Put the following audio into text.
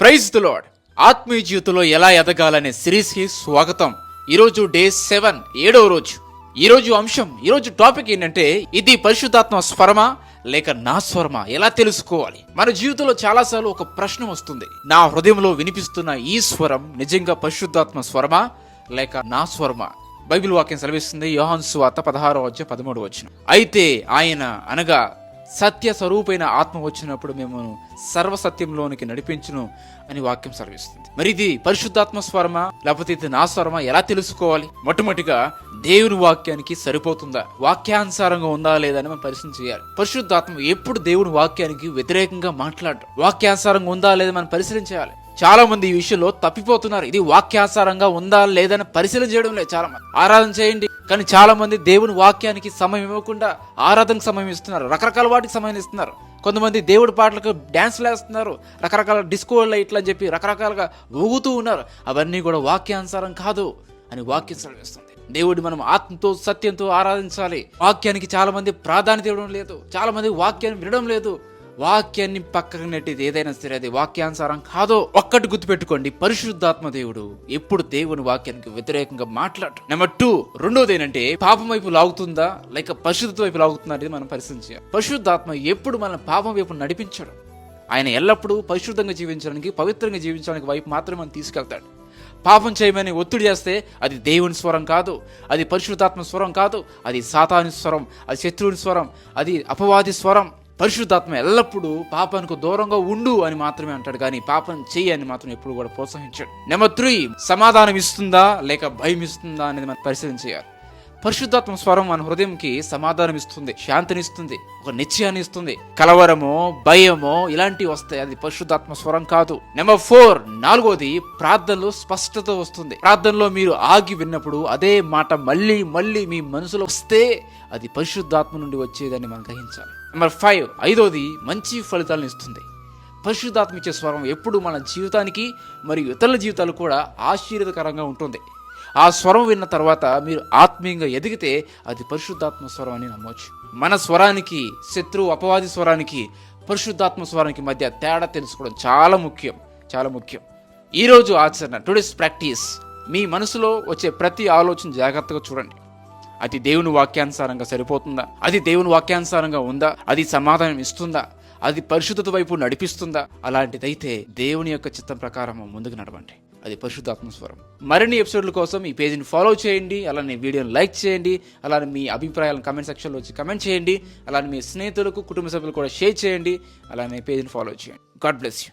Praise the lord ఆత్మీయ జీవితంలో ఎలా ఎదగాలనే సిరీస్కి స్వాగతం. ఈరోజు డే సెవెన్ ఏడవ రోజు. ఈరోజు అంశం ఈరోజు టాపిక్ ఏంటంటే ఇది పరిశుద్ధాత్మ స్వరమా లేక నా స్వరమా? ఎలా తెలుసుకోవాలి? మన జీవితంలో చాలాసార్లు ఒక ప్రశ్న వస్తుంది. నా హృదయంలో వినిపిస్తున్న ఈ స్వరం నిజంగా పరిశుద్ధాత్మ స్వరమా లేక నా స్వరమా? బైబిల్ వాక్యం సెలవిస్తుంది యోహాన్ సువార్త పదహారో వచ్చే పదమూడు వచ్చిన అయితే ఆయన అనగా సత్య స్వరూపైన ఆత్మ వచ్చినప్పుడు మేము సర్వసత్యంలోనికి నడిపించును అని వాక్యం సెలవిస్తుంది. మరి ఇది పరిశుద్ధాత్మ స్వరమా? లేకపోతే ఇది నా స్వరమా? ఎలా తెలుసుకోవాలి? మొట్టమొదటిగా దేవుని వాక్యానికి సరిపోతుందా? వాక్యానుసారంగా ఉందా లేదా అని మనం పరిశీలన చేయాలి. పరిశుద్ధాత్మ ఎప్పుడు దేవుని వాక్యానికి వ్యతిరేకంగా మాట్లాడడం వాక్యానుసారంగా ఉందా లేదా మనం పరిశీలించాలి చాలామంది చాలా మంది ఈ విషయంలో తప్పిపోతున్నారు. ఇది వాక్యాసారంగా ఉందా లేదని పరిశీలన చేయడం లేదు చాలా మంది ఆరాధన చేయండి కానీ చాలా మంది దేవుని వాక్యానికి సమయం ఇవ్వకుండా ఆరాధనకు సమయం ఇస్తున్నారు. రకరకాల వాటికి సమయం ఇస్తున్నారు. కొంతమంది దేవుడి పాటలకు డ్యాన్స్లు వేస్తున్నారు రకరకాల డిస్కో లైట్లు అని చెప్పి రకరకాలుగా ఊగుతూ ఉన్నారు. అవన్నీ కూడా వాక్యానుసారం కాదు అని వాక్యం సెలవిస్తుంది. దేవుడి మనం ఆత్మతో సత్యంతో ఆరాధించాలి. వాక్యానికి చాలా మంది ప్రాధాన్యత ఇవ్వడం లేదు. చాలా మంది వాక్యాన్ని వినడం లేదు. వాక్యాన్ని పక్కకు నెట్టేది ఏదైనా సరే అది వాక్యానుసారం కాదో ఒక్కటి గుర్తుపెట్టుకోండి. పరిశుద్ధాత్మ దేవుడు ఎప్పుడు దేవుని వాక్యానికి వ్యతిరేకంగా మాట్లాడు. నెంబర్ టూ రెండోది ఏంటంటే పాపం వైపు లాగుతుందా? లేక పరిశుద్ధత వైపు లాగుతుందా అనేది మనం పరిశీలించాలి. పరిశుద్ధాత్మ ఎప్పుడు మన పాపం వైపు నడిపించడు. ఆయన ఎల్లప్పుడూ పరిశుద్ధంగా జీవించడానికి పవిత్రంగా జీవించడానికి వైపు మాత్రమే మనం తీసుకెళ్తాడు. పాపం చేయమని ఒత్తిడి చేస్తే అది దేవుని స్వరం కాదు అది పరిశుద్ధాత్మ స్వరం కాదు అది సాతాని స్వరం అది శత్రువుని స్వరం అది అపవాది స్వరం. పరిశుద్ధాత్మ ఎల్లప్పుడూ పాపానికి దూరంగా ఉండు అని మాత్రమే అంటాడు కానీ పాపం చెయ్యి అని మాత్రం ఎప్పుడు కూడా ప్రోత్సహించాడు. నెంబర్ త్రీ సమాధానం ఇస్తుందా లేక భయం ఇస్తుందా అనేది మనం పరిశీలన చేయాలి. పరిశుద్ధాత్మ స్వరం మన హృదయంకి సమాధానం ఇస్తుంది శాంతినిస్తుంది ఒక నిశ్చయాన్ని ఇస్తుంది. కలవరమో భయమో ఇలాంటివి వస్తాయి. అది పరిశుద్ధాత్మ స్వరం కాదు. నెంబర్ ఫోర్ నాలుగోది ప్రార్థనలో స్పష్టత వస్తుంది. ప్రార్థనలో మీరు ఆగి విన్నప్పుడు అదే మాట మళ్ళీ మళ్ళీ మీ మనసులో వస్తే అది పరిశుద్ధాత్మ నుండి వచ్చేదని మనం గ్రహించాలి. నెంబర్ ఫైవ్ ఐదోది మంచి ఫలితాలను ఇస్తుంది. పరిశుద్ధాత్మ ఇచ్చే స్వరం ఎప్పుడు మన జీవితానికి మరియు ఇతరుల జీవితాలు కూడా ఆశీర్వదకరంగా ఉంటుంది. ఆ స్వరం విన్న తర్వాత మీరు ఆత్మీయంగా ఎదిగితే అది పరిశుద్ధాత్మ స్వరం అని నమ్మవచ్చు మన స్వరానికి శత్రువు అపవాది స్వరానికి పరిశుద్ధాత్మ స్వరానికి మధ్య తేడా తెలుసుకోవడం చాలా ముఖ్యం చాలా ముఖ్యం. ఈరోజు ఆచరణ టుడేస్ ప్రాక్టీస్ మీ మనసులో వచ్చే ప్రతి ఆలోచన జాగ్రత్తగా చూడండి. అది దేవుని వాక్యానుసారంగా సరిపోతుందా? అది దేవుని వాక్యానుసారంగా ఉందా? అది సమాధానం ఇస్తుందా? అది పరిశుద్ధత వైపు నడిపిస్తుందా? అలాంటిదైతే దేవుని యొక్క చిత్తం ప్రకారం ముందుకు నడవండి. అది పరిశుద్ధాత్మ స్వరం మరిన్ని ఎపిసోడ్ల కోసం ఈ పేజీని ఫాలో చేయండి అలానే వీడియోని లైక్ చేయండి అలానే మీ అభిప్రాయాలను కమెంట్ సెక్షన్లో వచ్చి కమెంట్ చేయండి అలానే మీ స్నేహితులకు కుటుంబ సభ్యులు కూడా షేర్ చేయండి అలానే పేజీని ఫాలో చేయండి. God bless you